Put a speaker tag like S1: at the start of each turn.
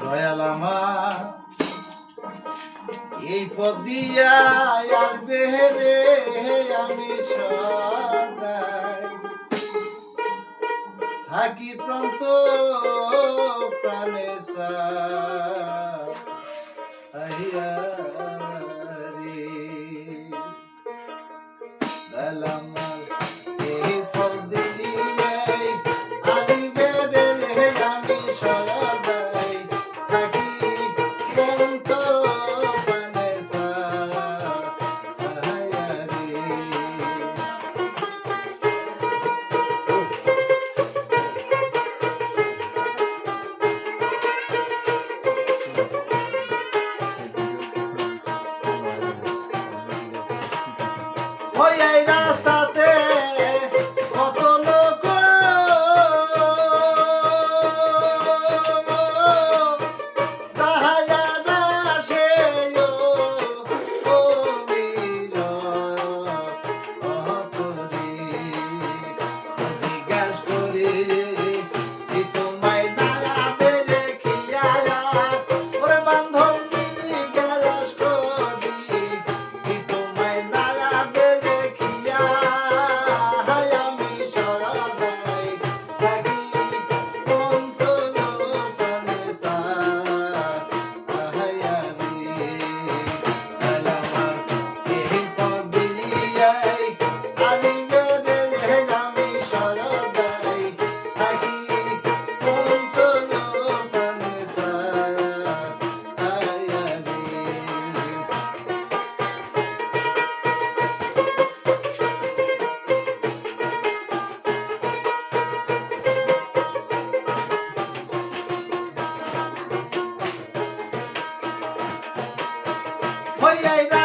S1: দয়াল আমার এই পদ দিয়া আসবে রে আমি থাকি প্রান্ত প্রাণে Olha aí,